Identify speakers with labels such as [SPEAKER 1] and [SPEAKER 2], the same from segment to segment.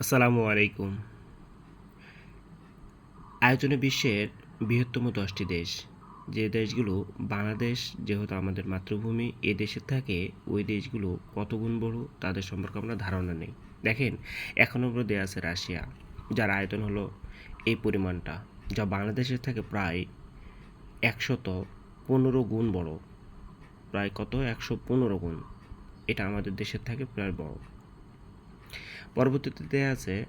[SPEAKER 1] আসসালামু আলাইকুম। আয়তনে বিশ্বের বৃহত্তম দশটি দেশ। যে দেশগুলো বাংলাদেশ যেহেতু আমাদের মাতৃভূমি, এ দেশের থাকে ওই দেশগুলো কত গুণ বড় তাদের সম্পর্কে আমরা ধারণা নেই। দেখেন নম্বর দেয়া আছে রাশিয়া, যার আয়তন হলো এই পরিমাণটা, যা বাংলাদেশের থেকে প্রায় একশত পনেরো গুণ বড়। প্রায় কত? একশো পনেরো গুণ। এটা আমাদের দেশের থেকে প্রায় বড়। পরবর্তীতে দেয়া আছে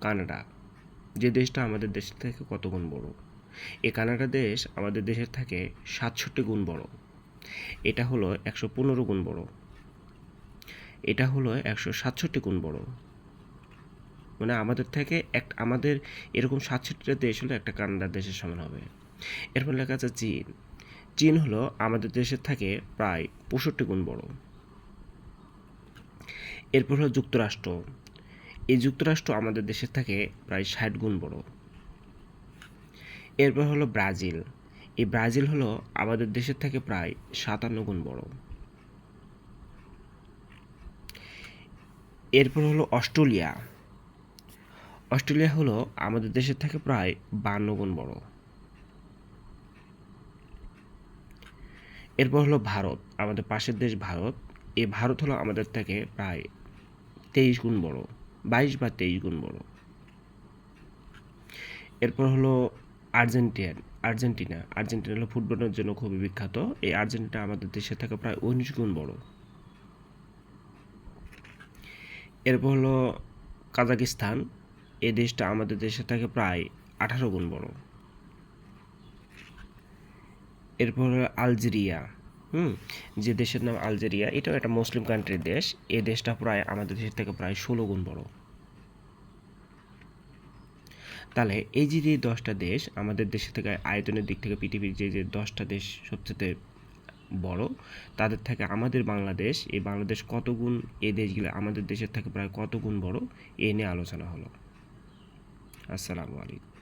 [SPEAKER 1] কানাডা, যে দেশটা আমাদের দেশের থেকে কত গুণ বড়? এই কানাডা দেশ আমাদের দেশের থেকে সাতষট্টি গুণ বড়। এটা হলো একশো পনেরো গুণ বড়। এটা হলো একশো সাতষট্টি গুণ বড়। মানে আমাদের থেকে এক, আমাদের এরকম সাতষট্টিটা দেশ হলো একটা কানাডা দেশের সমান হবে। এরপর লেখা আছে চীন। চীন হলো আমাদের দেশের থেকে প্রায় পঁয়ষট্টি গুণ বড়। এরপর হলো যুক্তরাষ্ট্র। এই যুক্তরাষ্ট্র আমাদের দেশের থেকে প্রায় ষাট গুণ বড়। এরপর হলো ব্রাজিল। এই ব্রাজিল হলো আমাদের দেশের থেকে প্রায় সাতান্ন গুণ বড়। এরপর হলো অস্ট্রেলিয়া। অস্ট্রেলিয়া হলো আমাদের দেশের থেকে প্রায় বান্ন গুণ বড়। এরপর হলো ভারত, আমাদের পাশের দেশ ভারত। এই ভারত হলো আমাদের থেকে প্রায় তেইশ গুণ বড়। বাইশ বা তেইশ গুণ বড়। এরপর হলো আর্জেন্টিনা আর্জেন্টিনা। আর্জেন্টিনা হলো ফুটবলের জন্য খুবই বিখ্যাত। এই আর্জেন্টিনা আমাদের দেশের থেকে প্রায় উনিশ গুণ বড়। এরপর হলো কাজাকিস্তান। এই দেশটা আমাদের দেশের থেকে প্রায় আঠারো গুণ বড়। এরপর হলো আলজেরিয়া। হুম। যে দেশের নাম আলজেরিয়া, এটাও একটা মুসলিম কান্ট্রির দেশ। এ দেশটা প্রায়, আমাদের দেশের থেকে প্রায় ষোলো গুণ বড়। তাহলে এই যে যে দশটা দেশ, আমাদের দেশের থেকে আয়তনের দিক থেকে পৃথিবীর যে যে দশটা দেশ সবচেয়ে বড়, তাদের থেকে আমাদের বাংলাদেশ, এই বাংলাদেশ কত গুণ এই দেশগুলো আমাদের দেশের থেকে প্রায় কত গুণ বড়, এ নিয়ে আলোচনা হলো। আসসালামু আলাইকুম।